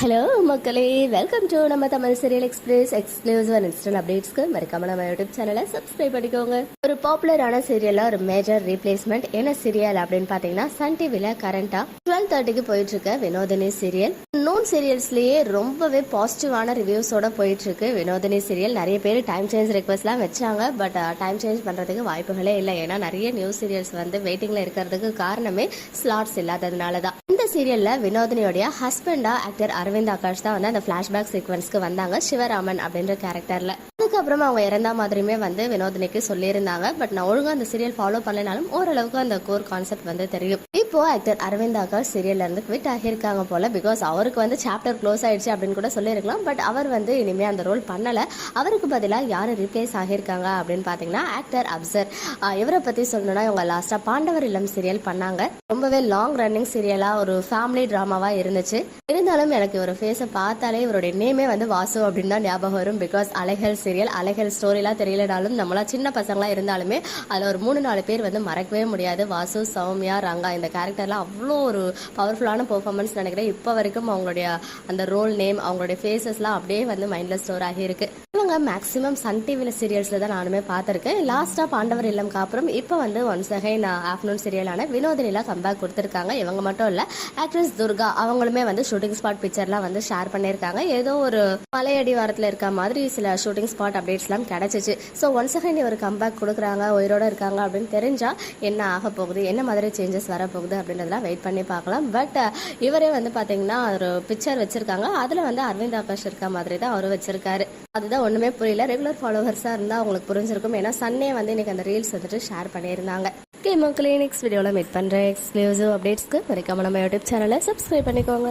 Hello மக்களே. Welcome to நம்ம Tamil serial express exclusive and instant அப்டேட்ஸ்க்கு மறக்காம நம்ம யூடியூப் சேனலை சப்ஸ்கிரைப் பண்ணிக்கோங்க. ஒரு பாப்புலரான சீரியல்ல ஒரு மேஜர் ரீப்ளேஸ்மெண்ட் என்ன சீரியல் அப்படின்னு பாத்தீங்கன்னா சன் டிவில கரண்டா டுவெல் தேர்ட்டிக்கு போயிட்டு இருக்க வினோதினி சீரியல் நோன் சீரியல்ஸ்லயே ரொம்பவே பாசிட்டிவான ரிவ்யூஸோட போயிட்டு இருக்கு வினோதினி சீரியல் நிறைய பேர் டைம் சேஞ்ச் ரெக்வஸ்ட்லாம் வச்சாங்க பட் டைம் சேஞ்ச் பண்றதுக்கு வாய்ப்புகளே இல்லை. ஏன்னா நிறைய நியூஸ் சீரியல்ஸ் வந்து வெயிட்டிங்ல இருக்கிறதுக்கு காரணமே ஸ்லாட்ஸ் இல்லாததுனால தான் சீரியல்ல வினோதினியோடைய ஹஸ்பண்டா ஆக்டர் அரவிந்த் ஆகாஷ் தான் வந்து அந்த பிளாஷ்பேக் சீக்வன்ஸ்க்கு வந்தாங்க சிவராமன் அப்படின்ற கேரக்டர்ல அதுக்கப்புறம் அவங்க இறந்தா மாதிரியுமே வந்து வினோதினிக்கு சொல்லியிருந்தாங்க. பட் நான் ஒழுங்கா அந்த சீரியல் ஃபாலோ பண்ணலனாலும் ஓரளவுக்கு அந்த கோர் கான்செப்ட் வந்து தெரியும். இப்போ ஆக்டர் அரவிந்த் சீரியல்ல இருந்து குவிட் ஆகியிருக்காங்க போல பிகாஸ் அவருக்கு வந்து சாப்டர் க்ளோஸ் ஆயிடுச்சு அப்படின்னு கூட சொல்லியிருக்கலாம். பட் அவர் வந்து இனிமே அந்த ரோல் பண்ணல. அவருக்கு பதிலாக யார் ரீப்ளேஸ் ஆகியிருக்காங்க அப்படின்னு பாத்தீங்கன்னா ஆக்டர் அப்சர் இவரை பத்தி சொல்லணும்னா இவங்க லாஸ்டா பாண்டவர் இல்லம் சீரியல் பண்ணாங்க. ரொம்பவே லாங் ரன்னிங் சீரியலா ஒரு ஃபேமிலி டிராமாவா இருந்துச்சு. இருந்தாலும் எனக்கு இவர் ஃபேஸை பார்த்தாலே இவருடைய நேமே வந்து வாசு அப்படின்னு தான் ஞாபகம் வரும். பிகாஸ் அலைகள் சீரியல் அலைகள் ஸ்டோரிலாம் தெரியலனாலும் நம்மளா சின்ன பசங்களா இருந்தாலுமே அதில் ஒரு மூணு நாலு பேர் வந்து மறக்கவே முடியாது. வாசு சௌமியா ரங்கா இந்த கேரக்டரில் அவ்வளோ ஒரு பவர்ஃபுல்லான பெர்ஃபார்மன்ஸ் நினைக்கிறேன். இப்போ வரைக்கும் அவங்களுடைய அந்த ரோல் நேம் அவங்களுடைய ஃபேஸஸ்லாம் அப்படியே வந்து மைண்டில் ஸ்டோர் ஆகியிருக்கு. இவங்க மேக்ஸிமம் சன் டிவியில் சீரியல்ஸில் தான் நானுமே பார்த்துருக்கேன். லாஸ்ட்டாக பாண்டவர் இல்லம்க்கு அப்புறம் இப்போ வந்து ஒன்ஸ் அகைன் uh, ஆஃப்டர்நூன் சீரியலான வினோதினிலாம் கம்பேக் கொடுத்துருக்காங்க. இவங்க மட்டும் இல்லை ஆக்ட்ரஸ் துர்கா அவங்களுமே வந்து ஷூட்டிங் ஸ்பாட் பிக்சர்லாம் வந்து ஷேர் பண்ணியிருக்காங்க. ஏதோ ஒரு மலையடி வாரத்தில் இருக்க மாதிரி சில ஷூட்டிங் ஸ்பாட் அப்டேட்ஸ்லாம் கிடைச்சிச்சு. ஸோ ஒன்ஸ் அகைன் இவர் கம்பேக் கொடுக்குறாங்க உயிரோட இருக்காங்க அப்படின்னு தெரிஞ்சால் என்ன ஆக போகுது? என்ன மாதிரி சேஞ்சஸ் வரப்போகுது போகுது அப்படின்றதெல்லாம் வெயிட் பண்ணி பார்க்கலாம். பட் இவரே வந்து பார்த்தீங்கன்னா ஒரு பிக்சர் வச்சிருக்காங்க. அதில் வந்து அரவிந்த் ஆகாஷ் இருக்க மாதிரி தான் அவர் வச்சிருக்காரு. அதுதான் ஒன்றுமே புரியல. ரெகுலர் ஃபாலோவர்ஸாக இருந்தால் அவங்களுக்கு புரிஞ்சிருக்கும். ஏன்னா சன்னே வந்து இன்னைக்கு அந்த ரீல்ஸ் வந்துட்டு ஷேர் பண்ணியிருந்தாங்க. ஓகே மக்களே நெக்ஸ்ட் வீடியோவில் மீட் பண்ணுற எக்ஸ்க்ளூசிவ் அப்டேட்ஸ்க்கு மறக்காம நம்ம யூடியூப் சேனலை சப்ஸ்கிரைப் பண்ணிக்கோங்க.